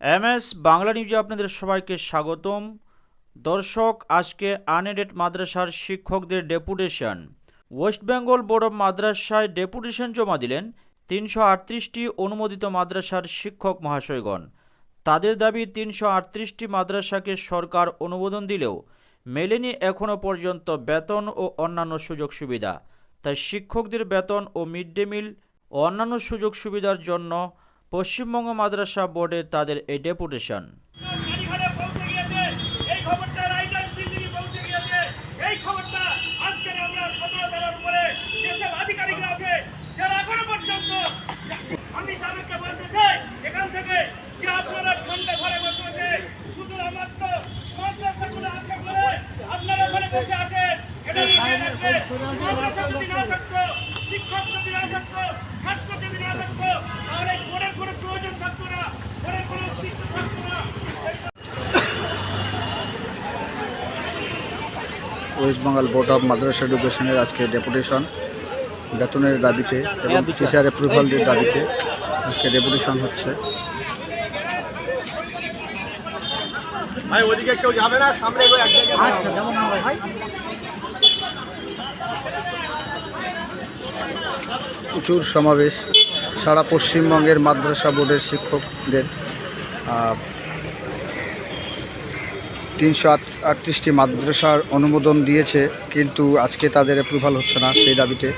M S Bangla নিউজে আপনাদের সবাইকে স্বাগতম। দর্শক, আজকে আনএডেড মাদ্রাসার শিক্ষকদের deputation. West Bengal board of মাদ্রাসায় ডেপুটেশন জমা দিলেন তিনশো আটত্রিশটি অনুমোদিত মাদ্রাসার শিক্ষক মহাশয়গণ। তাদের দাবি, তিনশো আটত্রিশটি মাদ্রাসাকে সরকার অনুমোদন দিলেও মেলেনি এখনও পর্যন্ত বেতন ও অন্যান্য সুযোগ সুবিধা। তাই শিক্ষকদের বেতন ও মিড ডে মিল ও অন্যান্য সুযোগ সুবিধার জন্য পশ্চিমবঙ্গ মাদ্রাসা বোর্ডে তাদের এই ডেপুটেশন। কালীঘাটে পৌঁছে গিয়েছে এই খবরটা রাইটার্স দিল্লি পৌঁছে ওয়েস্ট বেঙ্গল বোর্ড অফ মাদ্রাসা এডুকেশনের আজকে ডেপুটেশন বেতনের দাবিতে এবং টিচার অ্যাপ্রুভালদের দাবিতে আজকে ডেপুটেশন হচ্ছে। ভাই ওদিকে কেউ যাবে না সামনে এগো এক জায়গায়। প্রচুর সমাবেশ সারা পশ্চিমবঙ্গের মাদ্রাসা বোর্ডের শিক্ষকদের তিনশো আটত্রিশটি মাদ্রাসার অনুমোদন দিয়েছে কিন্তু আজকে তাদের অ্যাপ্রুভাল হচ্ছে না সেই দাবিতে।